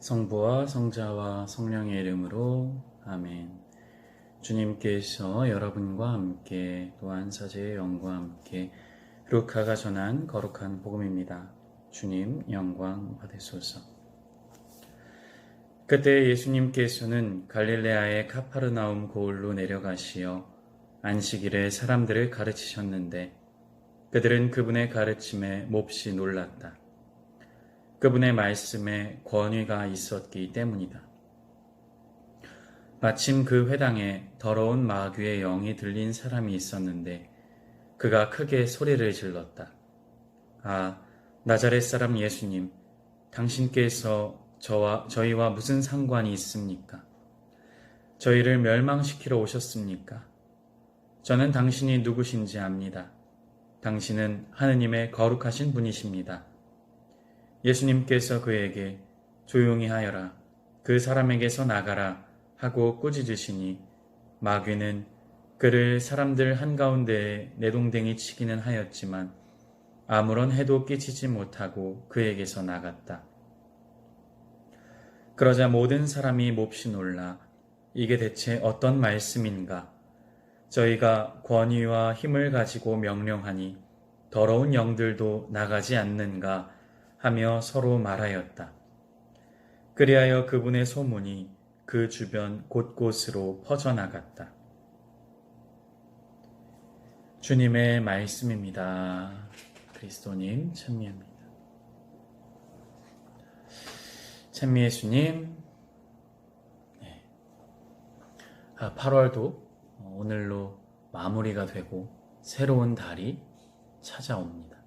성부와 성자와 성령의 이름으로 아멘. 주님께서 여러분과 함께 또한 사제의 영과 함께 루카가 전한 거룩한 복음입니다. 주님 영광 받으소서. 그때 예수님께서는 갈릴레아의 카파르나움 고을로 내려가시어 안식일에 사람들을 가르치셨는데 그들은 그분의 가르침에 몹시 놀랐다. 그분의 말씀에 권위가 있었기 때문이다. 마침 그 회당에 더러운 마귀의 영이 들린 사람이 있었는데 그가 크게 소리를 질렀다. 아, 나자렛 사람 예수님, 당신께서 저와 저희와 무슨 상관이 있습니까? 저희를 멸망시키러 오셨습니까? 저는 당신이 누구신지 압니다. 당신은 하느님의 거룩하신 분이십니다. 예수님께서 그에게 조용히 하여라. 그 사람에게서 나가라. 하고 꾸짖으시니 마귀는 그를 사람들 한가운데에 내동댕이 치기는 하였지만 아무런 해도 끼치지 못하고 그에게서 나갔다. 그러자 모든 사람이 몹시 놀라 이게 대체 어떤 말씀인가? 저희가 권위와 힘을 가지고 명령하니 더러운 영들도 나가지 않는가 하며 서로 말하였다. 그리하여 그분의 소문이 그 주변 곳곳으로 퍼져나갔다. 주님의 말씀입니다. 그리스도님 찬미합니다. 찬미 예수님, 네. 아, 8월도 오늘로 마무리가 되고 새로운 달이 찾아옵니다.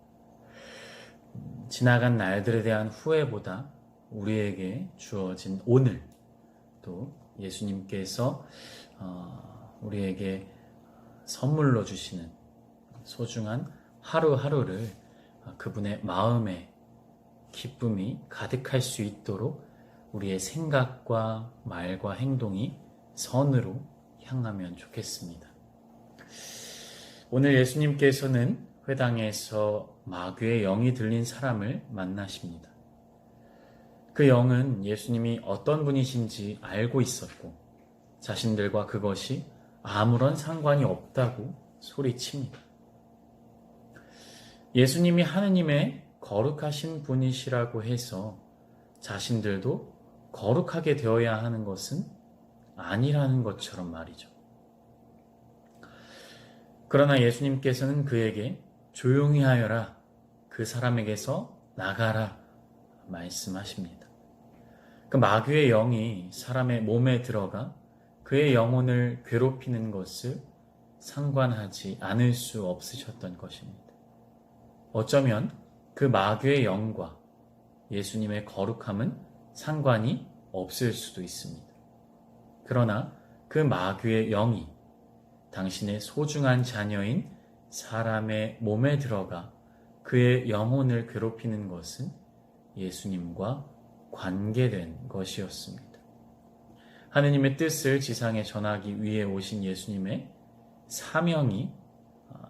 음, 지나간 날들에 대한 후회보다 우리에게 주어진 오늘 또 예수님께서 어, 우리에게 선물로 주시는 소중한 하루하루를 그분의 마음에 기쁨이 가득할 수 있도록 우리의 생각과 말과 행동이 선으로 향하면 좋겠습니다. 오늘 예수님께서는 회당에서 마귀의 영이 들린 사람을 만나십니다. 그 영은 예수님이 어떤 분이신지 알고 있었고 자신들과 그것이 아무런 상관이 없다고 소리칩니다. 예수님이 하느님의 거룩하신 분이시라고 해서 자신들도 거룩하게 되어야 하는 것은 아니라는 것처럼 말이죠. 그러나 예수님께서는 그에게 조용히 하여라. 그 사람에게서 나가라. 말씀하십니다. 그 마귀의 영이 사람의 몸에 들어가 그의 영혼을 괴롭히는 것을 상관하지 않을 수 없으셨던 것입니다. 어쩌면 그 마귀의 영과 예수님의 거룩함은 상관이 없을 수도 있습니다. 그러나 그 마귀의 영이 당신의 소중한 자녀인 사람의 몸에 들어가 그의 영혼을 괴롭히는 것은 예수님과 관계된 것이었습니다. 하느님의 뜻을 지상에 전하기 위해 오신 예수님의 사명이 아,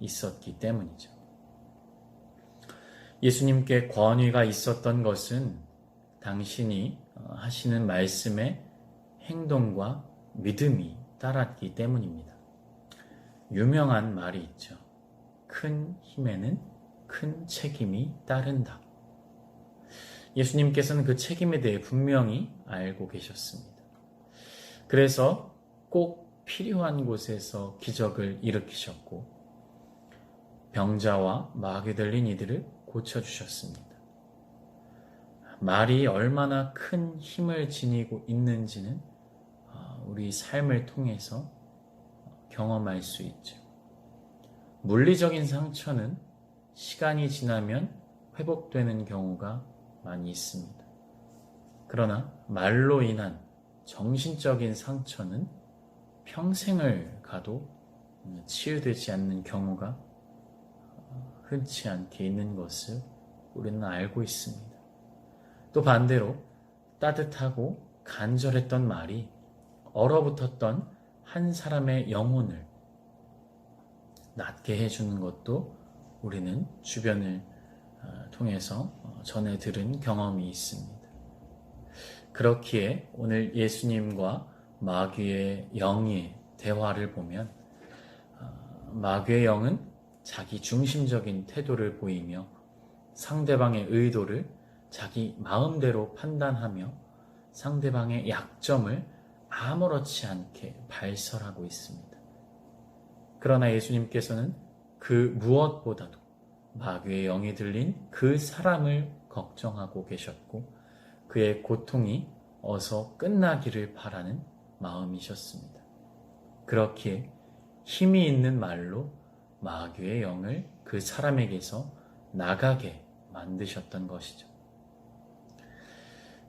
있었기 때문이죠. 예수님께 권위가 있었던 것은 당신이 어, 하시는 말씀의 행동과 믿음이 따랐기 때문입니다. 유명한 말이 있죠. 큰 힘에는 큰 책임이 따른다. 예수님께서는 그 책임에 대해 분명히 알고 계셨습니다. 그래서 꼭 필요한 곳에서 기적을 일으키셨고 병자와 마귀 들린 이들을 고쳐주셨습니다. 말이 얼마나 큰 힘을 지니고 있는지는 어, 우리 삶을 통해서 경험할 수 있죠. 물리적인 상처는 시간이 지나면 회복되는 경우가 많이 있습니다. 그러나 말로 인한 정신적인 상처는 평생을 가도 치유되지 않는 경우가 흔치 않게 있는 것을 우리는 알고 있습니다. 또 반대로 따뜻하고 간절했던 말이 얼어붙었던 한 사람의 영혼을 낫게 해주는 것도 우리는 주변을 통해서 전해 들은 경험이 있습니다. 그렇기에 오늘 예수님과 마귀의 영의 대화를 보면 어, 마귀의 영은 자기 중심적인 태도를 보이며 상대방의 의도를 자기 마음대로 판단하며 상대방의 약점을 아무렇지 않게 발설하고 있습니다. 그러나 예수님께서는 그 무엇보다도 마귀의 영이 들린 그 사람을 걱정하고 계셨고 그의 고통이 어서 끝나기를 바라는 마음이셨습니다. 그렇기에 힘이 있는 말로 마귀의 영을 그 사람에게서 나가게 만드셨던 것이죠.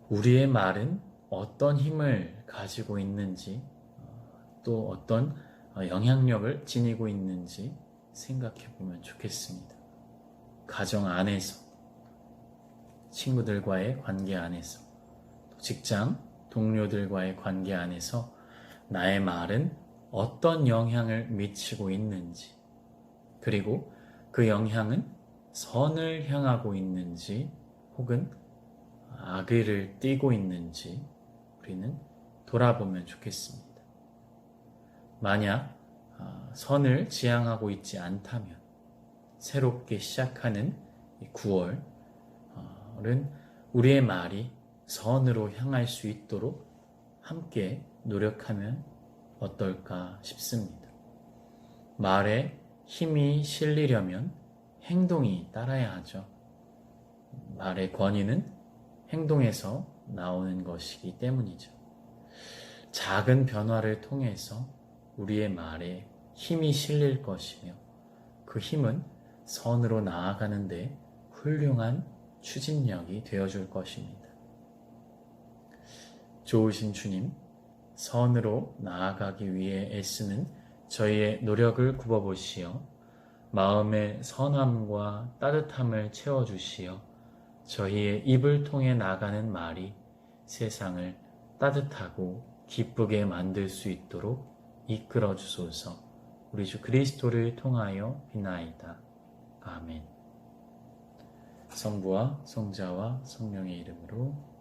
우리의 말은 어떤 힘을 가지고 있는지 어, 또 어떤 영향력을 지니고 있는지 생각해 보면 좋겠습니다. 가정 안에서, 친구들과의 관계 안에서, 직장, 동료들과의 관계 안에서 나의 말은 어떤 영향을 미치고 있는지, 그리고 그 영향은 선을 향하고 있는지 혹은 악의를 띠고 있는지 우리는 돌아보면 좋겠습니다. 만약 아, 선을 지향하고 있지 않다면 새롭게 시작하는 9월은 우리의 말이 선으로 향할 수 있도록 함께 노력하면 어떨까 싶습니다. 말에 힘이 실리려면 행동이 따라야 하죠. 말의 권위는 행동에서 나오는 것이기 때문이죠. 작은 변화를 통해서 우리의 말에 힘이 실릴 것이며 그 힘은 선으로 나아가는데 훌륭한 추진력이 되어줄 것입니다. 좋으신 주님, 선으로 나아가기 위해 애쓰는 저희의 노력을 굽어보시어 마음의 선함과 따뜻함을 채워주시어 저희의 입을 통해 나가는 말이 세상을 따뜻하고 기쁘게 만들 수 있도록 이끌어 주소서 우리 주 그리스도를 통하여 비나이다. 아멘. 성부와 성자와 성령의 이름으로